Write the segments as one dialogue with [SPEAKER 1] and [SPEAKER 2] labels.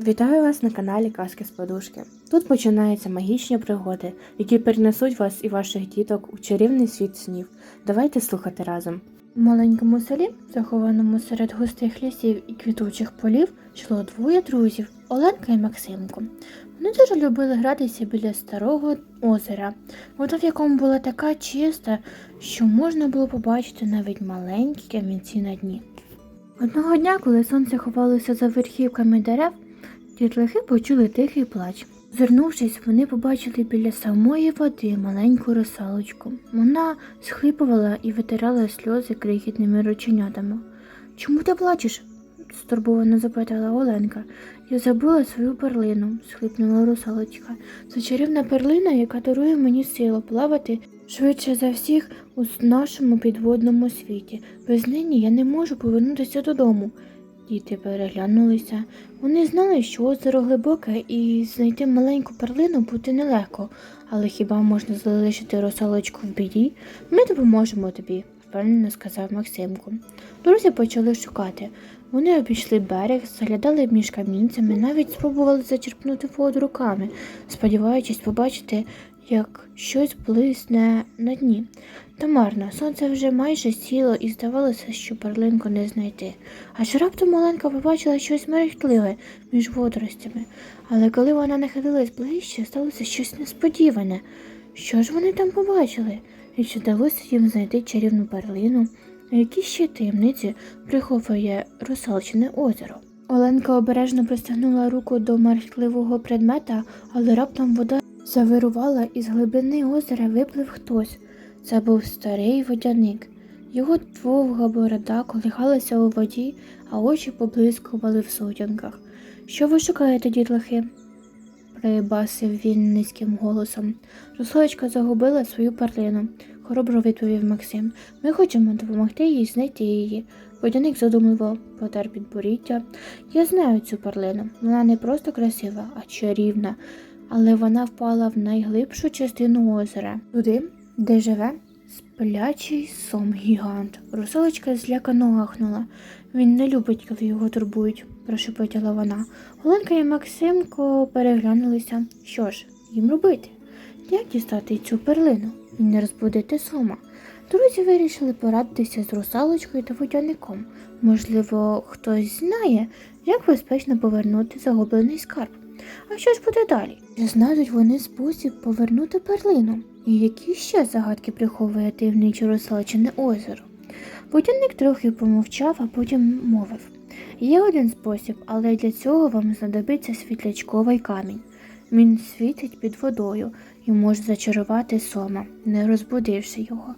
[SPEAKER 1] Вітаю вас на каналі Казки з Подушки. Тут починаються магічні пригоди, які перенесуть вас і ваших діток у чарівний світ снів. Давайте слухати разом. У маленькому селі, захованому серед густих лісів і квітучих полів, жило двоє друзів Оленка і Максимко. Вони дуже любили гратися біля старого озера, вода в якому була така чиста, що можна було побачити навіть маленькі камінці на дні. Одного дня, коли сонце ховалося за верхівками дерев, дітлахи почули тихий плач. Звернувшись, вони побачили біля самої води маленьку русалочку. Вона схлипувала і витирала сльози крихітними рученятами. Чому ти плачеш? стурбовано запитала Оленка. Я забула свою перлину, схлипнула русалочка. Це чарівна перлина, яка дарує мені силу плавати швидше за всіх у нашому підводному світі. Без нині я не можу повернутися додому. Діти переглянулися. Вони знали, що озеро глибоке і знайти маленьку перлину буде нелегко, але хіба можна залишити русалочку в біді? Ми допоможемо тобі, впевнено сказав Максимко. Друзі почали шукати. Вони обійшли берег, заглядали між камінцями, навіть спробували зачерпнути воду руками, сподіваючись побачити, як щось блисне на дні. Та марно, сонце вже майже сіло і здавалося, що перлинку не знайти. Аж раптом Оленка побачила щось мерехтливе між водоростями, але коли вона нахилилась ближче, сталося щось несподіване. Що ж вони там побачили? І чи вдалося їм знайти чарівну перлину? Які ще таємниці приховує русалчине озеро? Оленка обережно простягнула руку до мерехтливого предмета, але раптом вода завирувала і з глибини озера виплив хтось. Це був старий водяник. Його довга борода колихалася у воді, а очі поблискували в сутінках. Що ви шукаєте, дітлахи? Прибасив він низьким голосом. Русалочка загубила свою перлину, хоробро відповів Максим. Ми хочемо допомогти їй знайти її. Водяник задумливо потер підборіддя. Я знаю цю перлину. Вона не просто красива, а чарівна, але вона впала в найглибшу частину озера, туди, де живе сплячий сом гігант. Русалочка злякано ахнула. Він не любить, коли його турбують, прошепотіла вона. Оленка і Максимко переглянулися. Що ж, їм робити? Як дістати цю перлину і не розбудити сома? Друзі вирішили порадитися з русалочкою та водяником. Можливо, хтось знає, як безпечно повернути загублений скарб. А що ж буде далі? Чи знайдуть вони спосіб повернути перлину? І які ще загадки приховує таємниче русалчине озеро? Водяник трохи помовчав, а потім мовив. Є один спосіб, але для цього вам знадобиться світлячковий камінь. Він світить під водою і може зачарувати сома, не розбудивши його.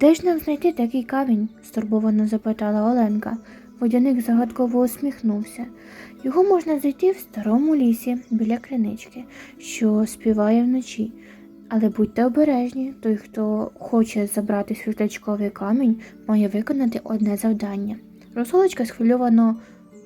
[SPEAKER 1] Де ж нам знайти такий камінь? стурбовано запитала Оленка. Водяник загадково усміхнувся. Його можна знайти в старому лісі біля кринички, що співає вночі. Але будьте обережні, той, хто хоче забрати світлячковий камінь, має виконати одне завдання. Русалочка схвильовано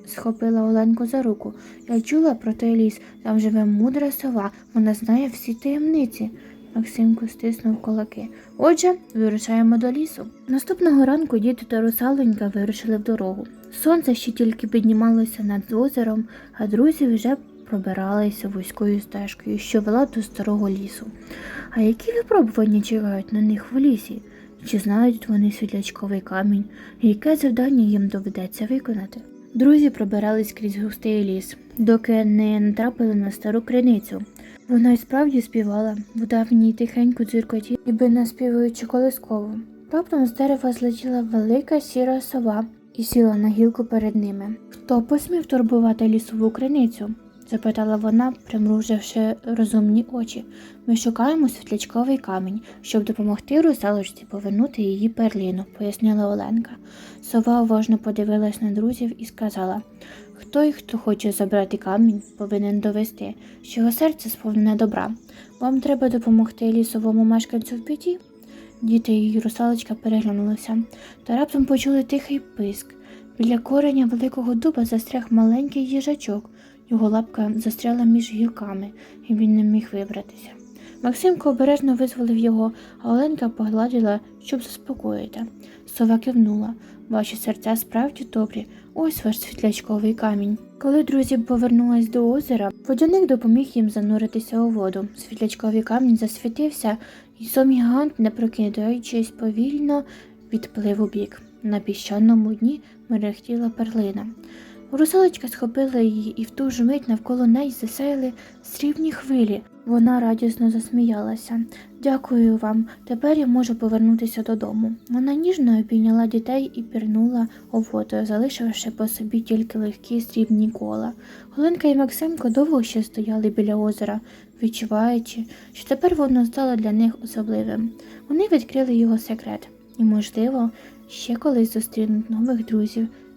[SPEAKER 1] схопила Оленку за руку. Я чула про той ліс, там живе мудра сова, вона знає всі таємниці. Максимко стиснув кулаки. Отже, вирушаємо до лісу. Наступного ранку діти та русаленька вирушили в дорогу. Сонце ще тільки піднімалося над озером, а друзі вже пробиралися вузькою стежкою, що вела до старого лісу. А які випробування чекають на них в лісі? Чи знають вони світлячковий камінь, яке завдання їм доведеться виконати? Друзі пробирались крізь густий ліс, доки не натрапили на стару криницю. Вона й справді співала, вода в ній тихенько дзюркоті, ніби наспівуючи колисково. Раптом з дерева злетіла велика сіра сова і сіла на гілку перед ними. Хто посмів турбувати лісову криницю? Запитала вона, примруживши розумні очі. Ми шукаємо світлячковий камінь, щоб допомогти русалочці повернути її перлину, пояснила Оленка. Сова уважно подивилась на друзів і сказала Хто й хто хоче забрати камінь, повинен довести, що його серце сповнене добра. Вам треба допомогти лісовому мешканцю в біді? Діти і русалочка переглянулися та раптом почули тихий писк. Біля кореня великого дуба застряг маленький їжачок. Його лапка застряла між гілками, і він не міг вибратися. Максимко обережно визволив його, а Оленка погладила, щоб заспокоїти. Сова кивнула. Ваші серця справді добрі. Ось ваш світлячковий камінь. Коли друзі повернулись до озера, водяник допоміг їм зануритися у воду. Світлячковий камінь засвітився, і сом гігант, не прокидаючись, повільно відплив у бік. На піщаному дні мерехтіла перлина. Русалочка схопила її, і в ту ж мить навколо неї засяяли срібні хвилі. Вона радісно засміялася. Дякую вам. Тепер я можу повернутися додому. Вона ніжно обійняла дітей і пірнула у залишивши по собі тільки легкі срібні кола. Оленка і Максимко довго ще стояли біля озера, відчуваючи, що тепер воно стало для них особливим. Вони відкрили його секрет і, можливо, ще колись зустрінуть нових друзів